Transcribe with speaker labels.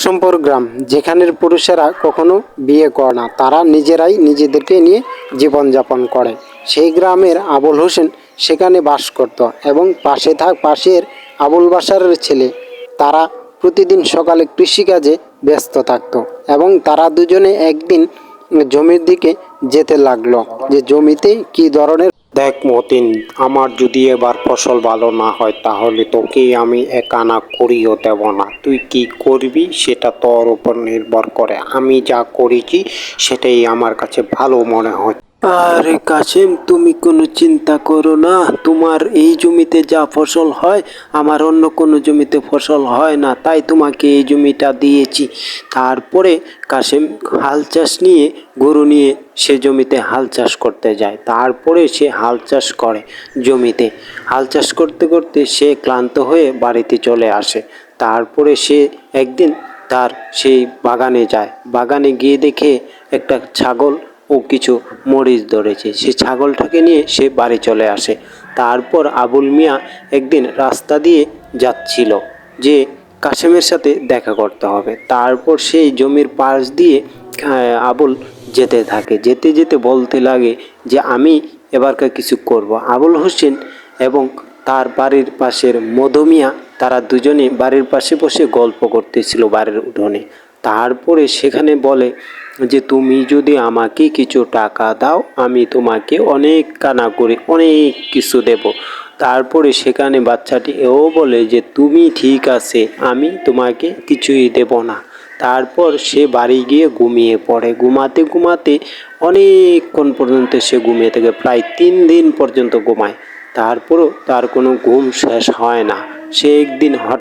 Speaker 1: অসম্পর গ্রাম, যেখানের পুরুষেরা কখনো বিয়ে করে না, তারা নিজেরাই নিজেদেরকে নিয়ে জীবনযাপন করে। সেই গ্রামের আবুল হোসেন সেখানে বাস করত এবং পাশে থাক, পাশের আবুল বাসারের ছেলে, তারা প্রতিদিন সকালে কৃষিকাজে ব্যস্ত থাকত এবং তারা দুজনে একদিন জমির দিকে যেতে লাগল যে জমিতে কি ধরনের দেখ মতিন, আমার যদি এবার ফসল ভালো না হয়, তাহলে তোকে আমি একানা করিও দেব না। তুই কি করবি সেটা তোর উপর নির্ভর করে। আমি যা করেছি, সেটাই আমার কাছে ভালো মনে হয় আরে কাশেম, তুমি কোনো চিন্তা করো না। তোমার এই জমিতে যা ফসল হয়, আমার অন্য কোনো জমিতে ফসল হয় না। তাই তোমাকে এই জমিটা দিয়েছি। তারপরে কাশেম হাল চাষ নিয়ে, গরু নিয়ে সে জমিতে হাল চাষ করতে যায়। তারপরে সে হাল চাষ করে জমিতে। হাল চাষ করতে করতে সে ক্লান্ত হয়ে বাড়িতে চলে আসে। তারপরে সে একদিন তার সেই বাগানে যায়। বাগানে গিয়ে দেখে একটা ছাগল ও কিছু মরিচ ধরেছে। সে ছাগলটাকে নিয়ে সে বাড়ি চলে আসে। তারপর আবুল মিয়া একদিন রাস্তা দিয়ে যাচ্ছিল যে কাশেমের সাথে দেখা করতে হবে। তারপর সেই জমির পাশ দিয়ে আবুল যেতে থাকে। যেতে যেতে বলতে লাগে যে, আমি এবারকার কিছু করব। আবুল হোসেন এবং তার বাড়ির পাশের মধুমিয়া তারা দুজনে বাড়ির পাশে বসে গল্প করতেছিল বাড়ির উঠোনে। তারপরে সেখানে বলে যে, তুমি যদি আমাকে কিছু টাকা দাও, আমি তোমাকে অনেক কানা করে অনেক কিছু দেব। তারপরে সেখানে বাচ্চাটি এও বলে যে, তুমি ঠিক আছে, আমি তোমাকে কিছুই দেব না। তারপর সে বাড়ি গিয়ে ঘুমিয়ে পড়ে। ঘুমাতে ঘুমাতে অনেকক্ষণ পর্যন্ত সে ঘুমিয়ে থাকে, প্রায় তিন দিন পর্যন্ত ঘুমায়। তারপরও তার কোনো ঘুম শেষ হয় না। সে একদিন হঠাৎ